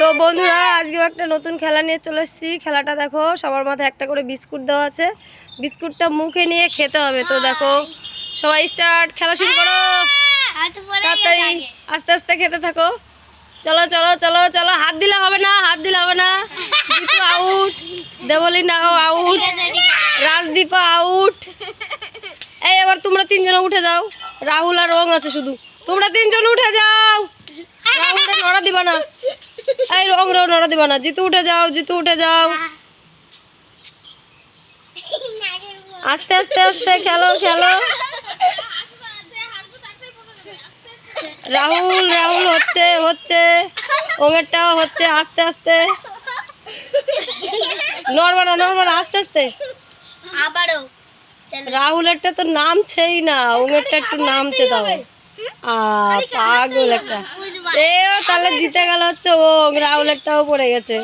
তো বন্ধুরা, আজকেও একটা নতুন খেলা নিয়ে চলে এসেছি। খেলাটা দেখো, সবার মাথায় একটা করে বিস্কুট দেওয়া আছে। বিস্কুটটা মুখে নিয়ে খেতে হবে। তো দেখো, সবাই স্টার্ট খেলা শুরু করো। তাড়াতাড়ি আস্তে আস্তে খেতে থাকো। চলো চলো চলো চলো, হাত দিলে হবে না, হাত দিলে হবে না। আউট দেবলি না আউট রাজদীপা আউট এই, এবার তোমরা তিনজন উঠে যাও। রাহুল আর রং আছে শুধু। তোমরা তিনজন উঠে যাও। রাহুলটা নড়া দিবা না। এই রং রং নড়া দিবা না। জিতু উঠে যাও জিতু উঠে যাও। আস্তে আস্তে আস্তে খেলো খেলো। রাহুল রাহুল হচ্ছে হচ্ছে। ওঙেরটাও হচ্ছে আস্তে আস্তে। নড়বা না নড়বা না আস্তে আস্তে। আবারও। রাহুলেরটা তো নামছেই না ওঙেরটা একটু নামছে তাও। আ পাগল একটা। তাহলে জিতে গেল হচ্ছে ও রাহুলেরটাও পড়ে গেছে।